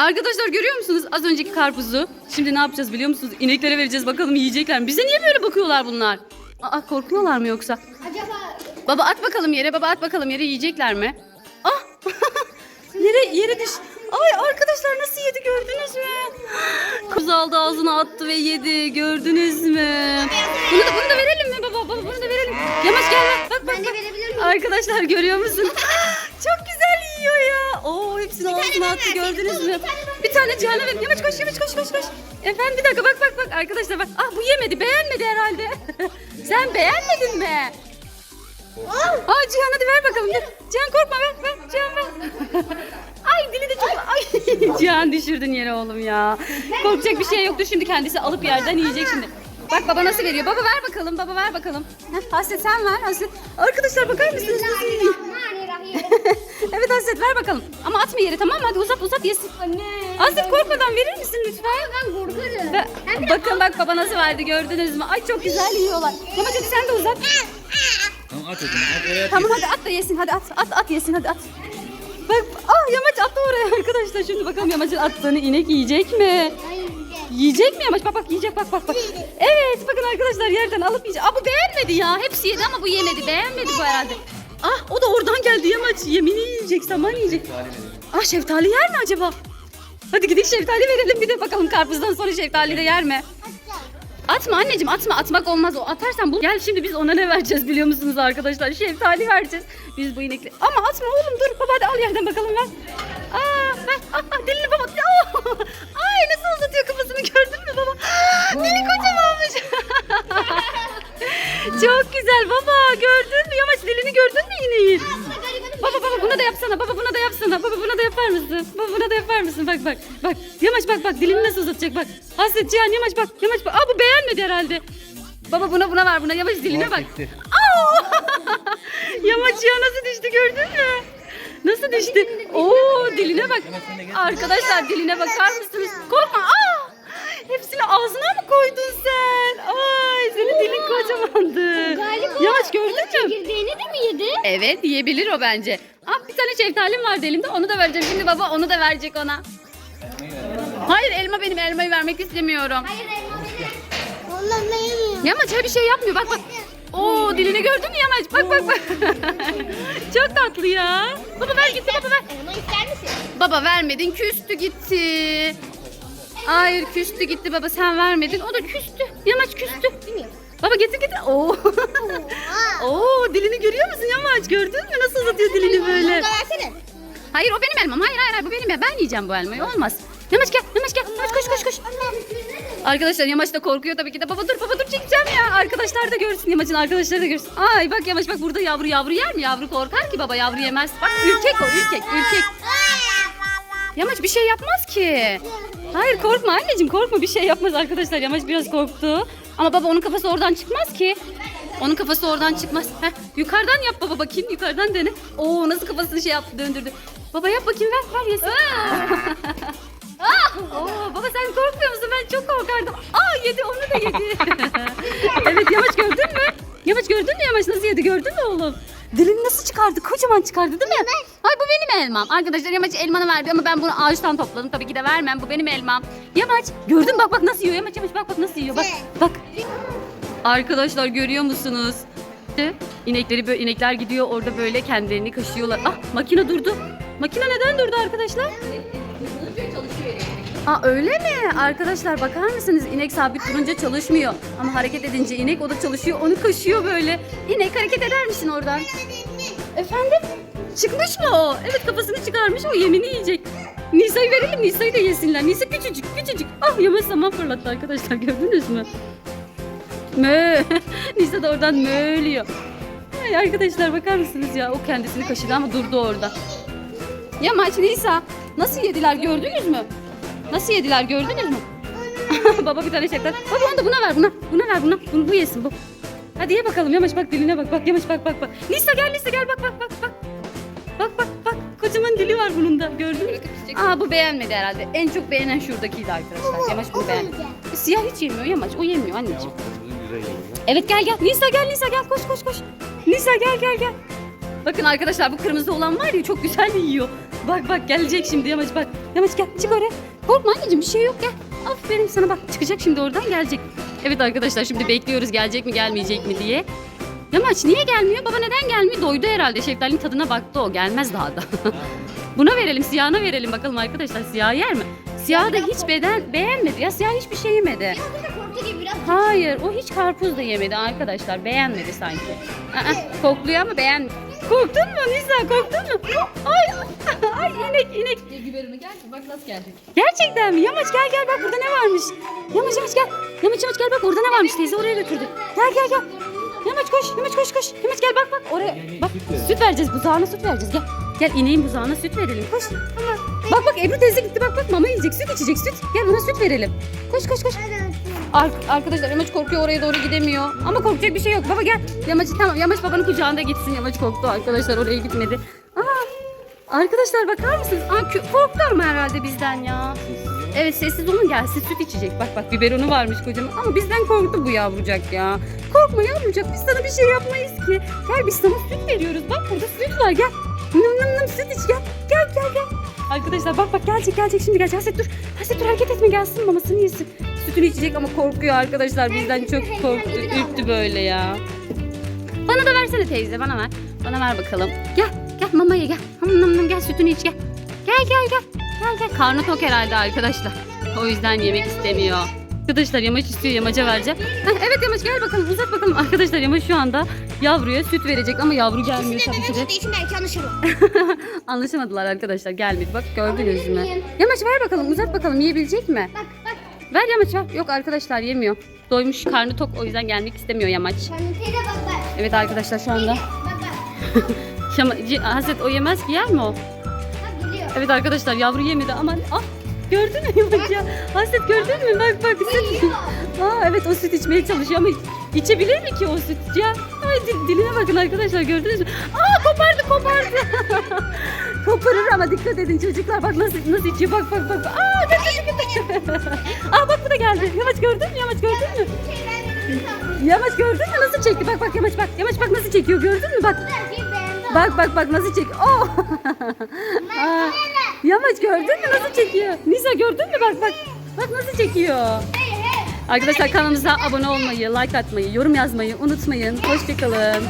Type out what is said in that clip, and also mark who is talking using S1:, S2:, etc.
S1: Arkadaşlar görüyor musunuz az önceki karpuzu? Şimdi ne yapacağız biliyor musunuz? İneklere vereceğiz bakalım yiyecekler mi? Bize niye böyle bakıyorlar bunlar? Aa korkuyorlar mı yoksa?
S2: Acaba
S1: Baba at bakalım yere baba at bakalım yere yiyecekler mi? Ah! yere yere düş. Ay arkadaşlar nasıl yedi gördünüz mü? Kuz aldı ağzına attı ve yedi gördünüz mü? Bunu da bunu da verelim mi baba? Baba bunu da verelim. Yamaç gel bak bak bak. bak. Arkadaşlar görüyor musun? Ya. Oo hepsini ağzına attı
S2: ver,
S1: gördünüz mü? Bir tane Cihan'a verin. Yamaç koş yamaç koş koş koş. Efendim bir dakika bak bak bak arkadaşlar bak. Ah bu yemedi beğenmedi herhalde. Sen beğenmedin mi? Aa Cihan hadi ver bakalım. Dur. Cihan korkma ver ver. Cihan ver. Ay dili de çok... Ay Cihan düşürdün yere oğlum ya. Korkacak bir şey yoktu şimdi kendisi alıp yerden yiyecek şimdi. Bak baba nasıl veriyor. Baba ver bakalım. Baba ver bakalım. Heh, Hasret sen ver. Hasret. Arkadaşlar bakar mısınız nasıl yiyor? Evet Hasret ver bakalım. Ama atma yere tamam mı? Hadi uzat uzat yesin.
S2: Anne.
S1: Hasret korkmadan verir misin lütfen?
S2: Ben korkarım.
S1: Ve-
S2: Ben
S1: bakın bak baba nasıl verdi gördünüz mü? Ay çok güzel yiyorlar. Hadi sen de uzat.
S3: Tamam at zaman. At oraya at.
S1: Tamam hadi at da yesin hadi at at at yesin hadi at. Bak ah Yamaç attı oraya arkadaşlar şimdi bakalım Yamaç'ın attığını inek yiyecek mi?
S2: Hayır.
S1: Yiyecek mi Yamaç? Bak bak yiyecek bak bak bak. Evet bakın arkadaşlar yerden alıp yiyecek. Aa bu beğenmedi ya. Hepsi yedi ama bu yemedi. Beğenmedi bu herhalde. Ah o geldi Yamaç. Yemini yiyecek, saman yiyecek. Ah şeftali yer mi acaba? Hadi gidelim şeftali verelim bir de bakalım karpuzdan sonra şeftali de yer mi? Atma anneciğim atma atmak olmaz o atarsan bu. Gel şimdi biz ona ne vereceğiz biliyor musunuz arkadaşlar? Şeftali vereceğiz. Biz bu inekli. Ama atma oğlum dur baba hadi al yerden bakalım ver. Aa, ver. Ah, ah, dilini baba. Oh! Ay nasıl uzatıyor kafasını gördün mü baba? Dili kocamanmış. Çok güzel baba gördün mü? Yamaç mısın? Baba buna da yapar mısın? Bak bak. Bak. Yamaç bak bak dilini nasıl uzatacak bak. Hasret Cihan Yamaç bak. Yamaç bak. Aa bu beğenmedi herhalde. Baba buna buna ver buna. Yamaç diline bak. Aa! Yamaç ya nasıl düştü gördün mü? Nasıl düştü? Oo diline bak. Arkadaşlar diline bakar mısınız? Korkma. Aa! Hepsini ağzına mı koydun sen? Ay senin dilin kocamandı.
S2: Galiba
S1: Yamaç gördün mü?
S2: Çekirdeğini de mi yedi?
S1: Evet yiyebilir o bence. Bir tane şeftalim vardı elimde onu da vereceğim. Şimdi baba onu da verecek ona. Hayır elma benim elmayı vermek istemiyorum.
S2: Hayır elma benim. Ondan ne yemiyor?
S1: Yamaç her bir şey yapmıyor bak bak. Oo dilini gördün mü Yamaç? Bak bak bak. Çok tatlı ya. Baba ver gitti baba ver.
S2: Onu ister misin?
S1: Baba vermedin küstü gitti. Hayır küstü gitti baba sen vermedin. O da küstü. Yamaç küstü.
S2: Bilmiyorum.
S1: Baba getir getir. Oo. Oo dilini görüyor musun Yamaç? Gördün mü nasıl uzatıyor dilini böyle? Hayır o benim elmam. Hayır hayır hayır, bu benim ya. Ben yiyeceğim bu elmayı. Olmaz. Yamaç gel. Yamaç gel. Yamaç koş koş koş. Arkadaşlar Yamaç da korkuyor tabii ki de. Baba dur baba dur çekeceğim ya. Arkadaşlar da görsün. Yamaç'ın arkadaşları da görsün. Ay bak Yamaç bak burada yavru yavru yer mi? Yavru korkar ki baba yavru yemez. Bak ürkek o ürkek ürkek. Yamaç bir şey yapmaz ki. Hayır korkma anneciğim korkma bir şey yapmaz arkadaşlar. Yamaç biraz korktu. Ama baba onun kafası oradan çıkmaz ki. Onun kafası oradan çıkmaz. Heh, yukarıdan yap baba bakayım. Yukarıdan dene. Oo nasıl kafasını şey yaptı döndürdü. Baba yap bakayım ver ver yesin. Ah! Oo, baba sen korkmuyor musun? Ben çok korkardım. Aa yedi onu da yedi. evet Yamaç gördün mü? Yamaç gördün mü Yamaç nasıl yedi gördün mü oğlum? Dilini nasıl çıkardı? Kocaman çıkardı değil mi? Ay bu benim elmam. Arkadaşlar Yamaç elmanı verdi ama ben bunu ağaçtan topladım. Tabii ki de vermem. Bu benim elmam. Yamaç gördün bak bak nasıl yiyor. Yamaç Yamaç bak bak nasıl yiyor. Bak bak. Arkadaşlar görüyor musunuz? İnekleri böyle inekler gidiyor orada böyle kendilerini kaşıyorlar. Ah makine durdu. Makine neden durdu arkadaşlar? Aa öyle mi? Arkadaşlar bakar mısınız? İnek sabit durunca çalışmıyor. Ama hareket edince inek o da çalışıyor. Onu kaşıyor böyle. İnek hareket eder misin oradan? Efendim? Çıkmış mı o? Evet kafasını çıkarmış o yemini yiyecek. Nisa'yı verelim Nisa'yı da yesinler. Nisa küçücük küçücük. Ah yamaç saman fırlattı arkadaşlar gördünüz mü? Mö. Nisa da oradan möğlüyor. Ay arkadaşlar bakar mısınız ya? O kendisini kaşıdı ama durdu orada. Yamaç Nisa nasıl yediler gördünüz mü? Nasıl yediler gördünüz mü? Baba bir tane şeftali. Baba onu da buna ver buna. Buna ver buna. Bunu bu yesin bu. Hadi ye bakalım Yamaç bak diline bak. Bak Yamaç bak bak bak. Nisa gel Nisa gel bak. Bak bak bak. Kocaman dili var bunun da. Gördün mü? Aa bu beğenmedi herhalde. En çok beğenen şuradakiydi arkadaşlar. Yamaç bunu beğendi. Siyah hiç yemiyor Yamaç. O yemiyor anneciğim. Evet gel gel. Nisa gel Nisa gel. Koş koş koş. Nisa gel gel gel. Bakın arkadaşlar bu kırmızı olan var ya çok güzel yiyor. Bak bak gelecek şimdi Yamaç bak. Yamaç gel çık oraya. Korkma anneciğim bir şey yok gel. Aferin sana bak çıkacak şimdi oradan gelecek. Evet arkadaşlar şimdi bekliyoruz gelecek mi gelmeyecek mi diye. Yamaç niye gelmiyor? Baba neden gelmiyor? Doydu herhalde. Şeftalinin tadına baktı o. Gelmez daha da. Buna verelim, siyahına verelim bakalım arkadaşlar. Siyah yer mi? Siyah da hiç beden beğenmedi. Ya siyah hiçbir şey yemedi.
S2: Biraz da korktu gibi biraz.
S1: Hayır, o hiç karpuz da yemedi arkadaşlar. Beğenmedi sanki. Aa, kokluyor ama beğenmedi. Korktun mu Nisa? Korktun mu? Ay, ay inek inek.
S4: Gel güverime gel. Bak nasıl gelecek.
S1: Gerçekten mi? Yamaç gel gel bak burada ne varmış? Yamaç Yamaç gel. Yamaç Yamaç gel bak orada ne varmış teyze oraya götürdü. Gel gel gel. Yamaç koş Yamaç koş koş. Yamaç gel bak bak oraya. Bak süt vereceğiz buzağına süt vereceğiz gel. Gel ineğin buzağına süt verelim koş. Bak bak Ebru teyze gitti bak bak mama yiyecek süt içecek süt. Gel ona süt verelim. Koş koş koş. Ar- arkadaşlar Yamaç korkuyor oraya doğru gidemiyor. Ama korkacak bir şey yok. Baba gel. Yamaç tamam Yamaç babanın kucağında gitsin. Yamaç korktu arkadaşlar oraya gitmedi. Aa, arkadaşlar bakar mısınız? Aa, kö- korktu ama herhalde bizden ya. Evet sessiz olun gelsin süt içecek. Bak bak biberonu varmış kocaman. Ama bizden korktu bu yavrucak ya. Korkma yavrucak biz sana bir şey yapmayız ki. Gel biz sana süt veriyoruz. Bak burada süt var gel. Nım nım nım süt iç gel. Gel gel gel. Arkadaşlar bak bak gelecek gelecek şimdi gelecek. Haset dur. Haset dur hareket etme gelsin mamasını yesin. Sütünü içecek ama korkuyor arkadaşlar. Bizden çok korktu. Ürktü böyle ya. Bana da versene teyze bana ver. Bana ver bakalım. Gel gel mamaya gel. Hım nım nım gel sütünü iç gel. Gel gel gel. Gel. Karnı tok herhalde arkadaşlar. O yüzden yemek istemiyor. Arkadaşlar yamaç istiyor yamaca vereceğim. Heh, evet yamaç gel bakalım uzat bakalım. Arkadaşlar yamaç şu anda yavruya süt verecek ama yavru gelmiyor tabii ki de.
S2: değişim belki anlaşılır.
S1: Anlaşamadılar arkadaşlar gelmedi. Bak gördünüz mü? Yamaç ver bakalım uzat bakalım yiyebilecek mi?
S2: Bak bak.
S1: Ver yamaç ver. Yok arkadaşlar yemiyor. Doymuş karnı tok o yüzden gelmek istemiyor yamaç.
S2: Teyze bak bak.
S1: Evet arkadaşlar şu anda.
S2: Bak bak.
S1: Haset o yemez ki yer mi o?
S2: Bak.
S1: Evet arkadaşlar yavru yemedi ama ah gördün mü yamaç ya? Haset gördün mü? Bak bak süt. Aa evet o süt içmeye çalışıyor ama içebilir mi ki o süt ya? Ay dil- diline bakın arkadaşlar gördünüz mü? Aa kopardı kopardı. Koparır ama dikkat edin çocuklar bak nasıl nasıl içiyor bak bak bak. Aa götürdü götürdü. Aa bak bu da geldi. Yamaç gördün mü? Yamaç gördün mü? Yamaç gördün mü nasıl çekti? Bak bak Yamaç bak. Yamaç bak nasıl çekiyor gördün mü? Bak. Bak bak bak nasıl çek. Oh. Aa, Yamaç gördün mü nasıl çekiyor? Nisa gördün mü bak bak. Bak nasıl çekiyor. Arkadaşlar kanalımıza abone olmayı, like atmayı, yorum yazmayı unutmayın. Hoşçakalın.